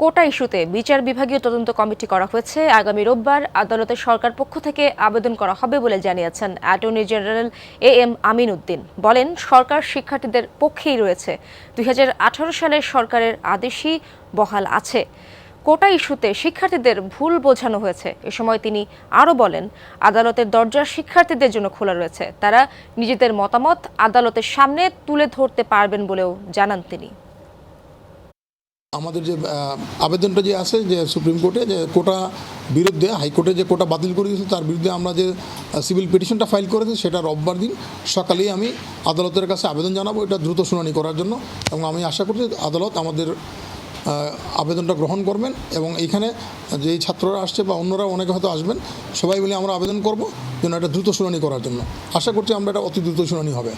কোটা ইস্যুতে বিচার বিভাগীয় তদন্ত কমিটি করা হয়েছে। আগামী রোববার আদালতে সরকার পক্ষ থেকে আবেদন করা হবে বলে জানিয়েছেন attorney general A M Amin Uddin. বলেন, সরকার শিক্ষার্থীদের পক্ষেই রয়েছে। দুই সালের সরকারের আদেশই বহাল আছে। কোটা ইস্যুতে শিক্ষার্থীদের ভুল বোঝানো হয়েছে। এ সময় তিনি আরও বলেন, আদালতের দরজা শিক্ষার্থীদের জন্য খোলা রয়েছে। তারা নিজেদের মতামত আদালতের সামনে তুলে ধরতে পারবেন বলেও জানান তিনি। আমাদের যে আবেদনটা যে আছে যে সুপ্রিম কোর্টে, যে কোটা বিরুদ্ধে, হাইকোর্টে যে কোটা বাতিল করে দিয়েছে, তার বিরুদ্ধে আমরা যে সিভিল পিটিশনটা ফাইল করেছি, সেটা রোববার দিন সকালেই আমি আদালতের কাছে আবেদন জানাব, এটা দ্রুত শুনানি করার জন্য। এবং আমি আশা করছি আদালত আমাদের আবেদনটা গ্রহণ করবেন এবং এইখানে যেই ছাত্ররা আসছে বা অন্যরা অনেকে হয়তো আসবেন, সবাই মিলে আমরা আবেদন করব যেন এটা দ্রুত শুনানি করার জন্য। আশা করছি আমরা এটা অতি দ্রুত শুনানি হবে।